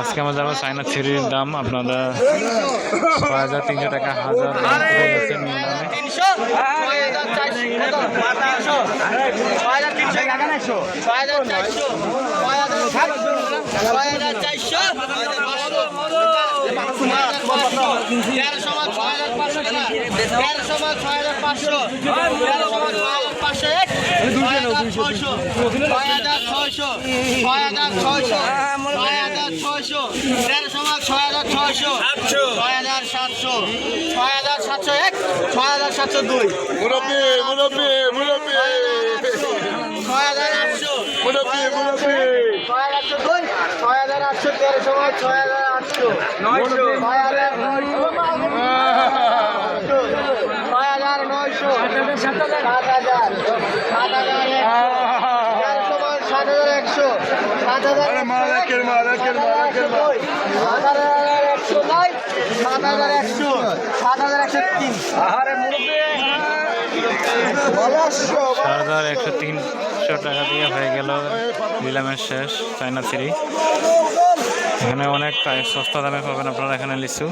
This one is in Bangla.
আজকে আমরা যাব চাইনা থ্রির দাম আপনারা ছয় হাজার তিনশো টাকা হাজার তেরোশো ছয় হাজার পাঁচশো তেরোশো ছয় হাজার পাঁচশো তেরোশো ছয় হাজার পাঁচশো এক ছয় হাজার ছয়শো ছয় হাজার ছয়শো ছয় হাজার ছয়শো ছয় হাজার ছয়শো তেরোশো মাল ছয় হাজার ছয়শো ছয় হাজার সাতশো এক ছয় হাজার সাতশো দুই মুরব্বী মুরব্বী মুরব্বী ছয় হাজার আটশো মুরব্বী মুরব্বী ছয় হাজার আটশো দুই ছয় হাজার আটশো তেরোশো ছয় হাজার আটশো নয়শো ছয় হাজার নয়শো ছয় হাজার নয়শো সাত হাজার হাজার একশো তিনশো টাকা দিয়ে হয়ে গেল নিলামের শেষ। চাইনা থ্রি এখানে অনেক সস্তা দামে পাবেন আপনারা এখানে লিচু।